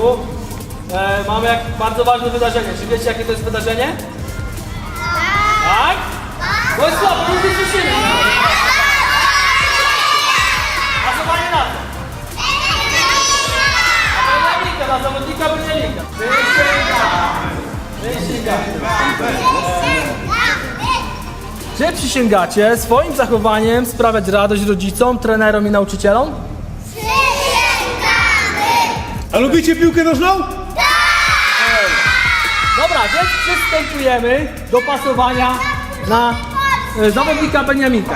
e, mamy jak bardzo ważne wydarzenie. Czy wiecie jakie to jest wydarzenie? Tak? To jest słabo, nie wysłyszymy. Głosowanie na to. A Beniamika, na zawodnika Beniamika. Przysięgam. Przysięgam. Czy przysięgacie swoim zachowaniem sprawiać radość rodzicom, trenerom i nauczycielom? A lubicie piłkę nożną? Dobra, więc przystępujemy do pasowania na e, zawodnika Beniaminka.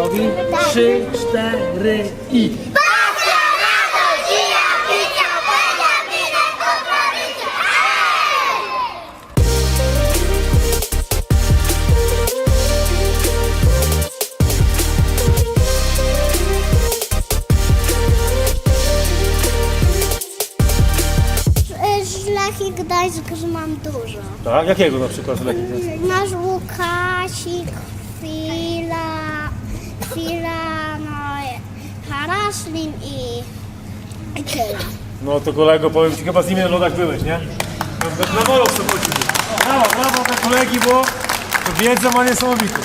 Gotowi? Trzy, cztery i... Szlaki Gdańsk, że mam dużo. Tak, jakiego na przykład z lekki? Masz Łukasik, chwila, chwila, no, Haraslin i. No to kolego, powiem ci, chyba z nimi na lodach byłeś, nie? Na, na molo w Sopocie. Brawo, brawo dla kolegi, bo to ma niesamowitą.